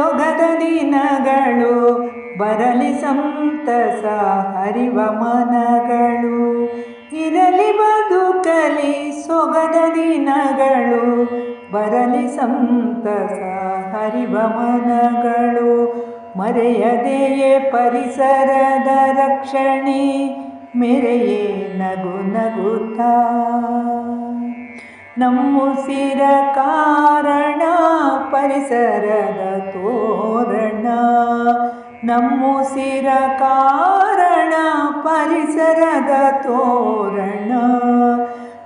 ಸೊಗದ ದಿನಗಳು ಬರಲಿ ಸಂತಸ ಹರಿವ ಮನಗಳು. ಇರಲಿ ಬದುಕಲಿ ಸೊಗದ ದಿನಗಳು ಬರಲಿ ಸಂತಸ ಹರಿವ ಮನಗಳು. ಮರೆಯದೆಯೇ ಪರಿಸರದ ರಕ್ಷಣೆ, ಮೆರೆಯೇ ನಗು ನಗುತ್ತಾ. ನಮ್ಮುಸಿರ ಕಾರಣ ಪರಿಸರದ ತೋರಣ. ನಮ್ಮುಸಿರ ಕಾರಣ ಪರಿಸರದ ತೋರಣ.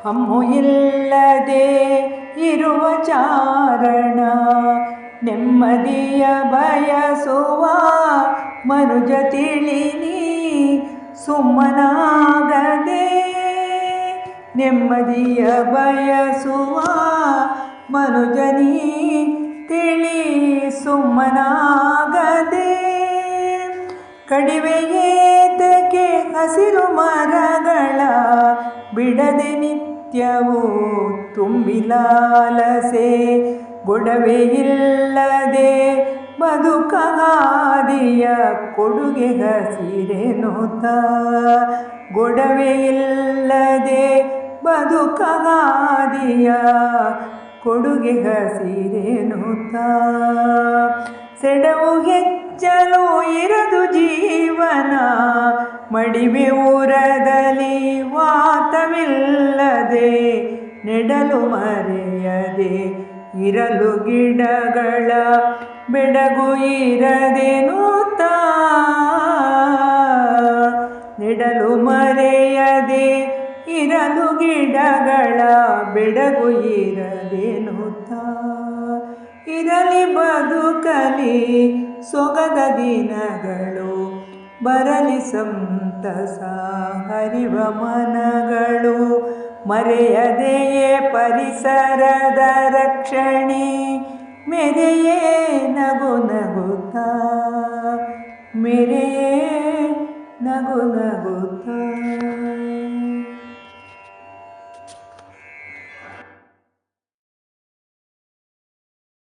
ಹಮ್ಮು ಇಲ್ಲದೆ ಇರುವ ಚಾರಣ. ನೆಮ್ಮದಿಯ ಬಯಸುವ ಮನುಜ ತಿಳಿನಿ ಸುಮ್ಮನಾಗದೆ ನೆಮ್ಮದಿಯ ಬಯಸುವ ಮನುಜನಿ ತಿಳಿ ಸುಮ್ಮನಾಗದೆ. ಕಡಿಮೆಯೇತಕ್ಕೆ ಹಸಿರು ಮರಗಳ ಬಿಡದೆ ನಿತ್ಯವೂ ತುಂಬಿಲಾಲಸೆ ಗೊಡವೆ ಇಲ್ಲದೆ ಬದುಕಾದಿಯ ಕೊಡುಗೆ ಹಸಿರೆನುತ ಗೊಡವೆ ಬದುಕಾದಿಯ ಕೊಡುಗೆ ಹಸಿರೇನು ಸೆಡವು ಹೆಚ್ಚಲು ಇರದು ಜೀವನ ಮಡಿವೆ ಊರದಲ್ಲಿ ವಾತವಿಲ್ಲದೆ ನೆಡಲು ಮರೆಯದೆ ಇರಲು ಗಿಡಗಳ ಬೆಡಗು ಇರದೇನೂತ ನೆಡಲು ಮರೆಯದೆ ಇರಲು ಗಿಡಗಳ ಬೆಡಗು ಇರದೇನುತ್ತ? ಇರಲಿ ಬದುಕಲಿ ಸೊಗದ ದಿನಗಳು, ಬರಲಿ ಸಂತಸ ಹರಿವ ಮನಗಳು ಮರೆಯದೆಯೇ ಪರಿಸರದ ರಕ್ಷಣೆ, ಮೆರೆಯೇ ನಗು ನಗುತ್ತ? ಮೆರೆಯೇ ನಗು ನಗುತ್ತಾ?